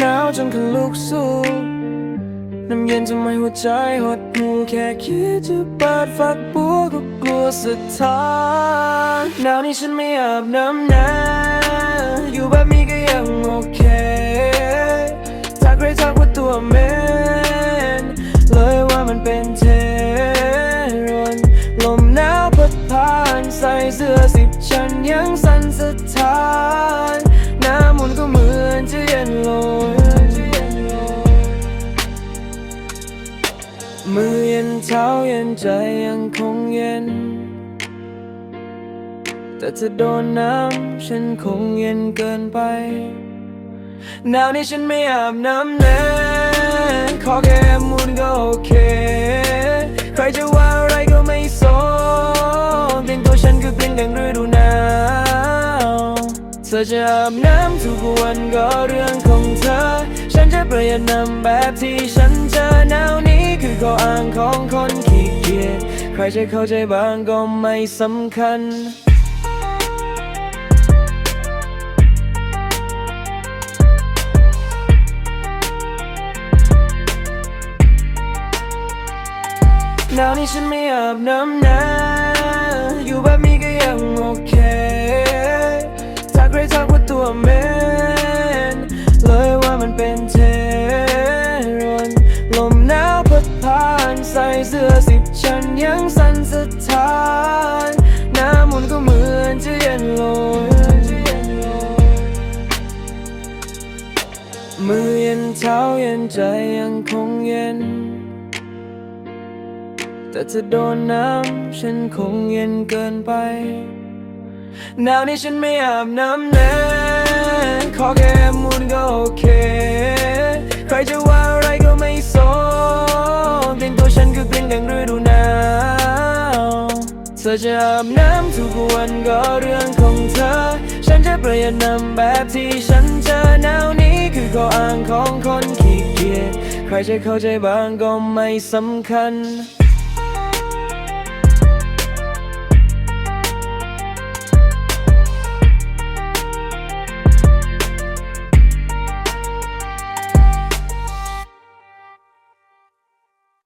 หนาวจนขนลุกสู้น้ำเย็นทำไมหัวใจหดหูแค่คิดจะเปิดฝักบัวก็กลัวสุดท้ายหนาวนี้ฉันไม่อาบน้ำนะอยู่แบบนี้ก็ยังโอเคถ้าใครทักว่าตัวเมนเลยว่ามันเป็นเทรนลมหนาวพัดผ่านใส่เสื้อสิบชั้นยังสั่นสะท้าน มือเย็นเท้าเย็นใจยังคงเย็น แต่จะโดนน้ำฉันคงเย็นเกินไป หนาวนี้ฉันไม่อาบน้ำแน่ขอแค่มุนก็โอเค ใครจะว่าอะไรก็ไม่สนเพียงตัวฉันก็เพียงดังฤดูหนาวเธอจะอาบน้ำทุกวันก็เรื่องของเธอ ฉันจะประหยัดน้ำแบบที่ฉันเจอหนาวน คือข้ออ้างของคนขี้เกียจใครจะเข้าใจบ้างก็ไม่สำคัญหนาวนี้ฉันไม่อาบน้ำนะอยู่แบบนี้ก็ยังโอเค ยังสั่นสะท้าน น้ามุนก็เหมือนจะเย็นลงมือเย็นเท้าเย็นใจยังคงเย็น แต่จะโดนน้ำฉันคงเย็นเกินไป หนาวนี้ฉันไม่อาบน้ำแน่ขอแค่มุนก็โอเค ใครจะ ธอจะอาบน้ำทุกวันก็เรื่องของเธอ ฉันจะประหยัดน้ำแบบที่ฉันเจอหนาวนี้คือข้ออ้างของคนขี้เกียจใครจะเข้าใจบ้างก็ไม่สำคัญ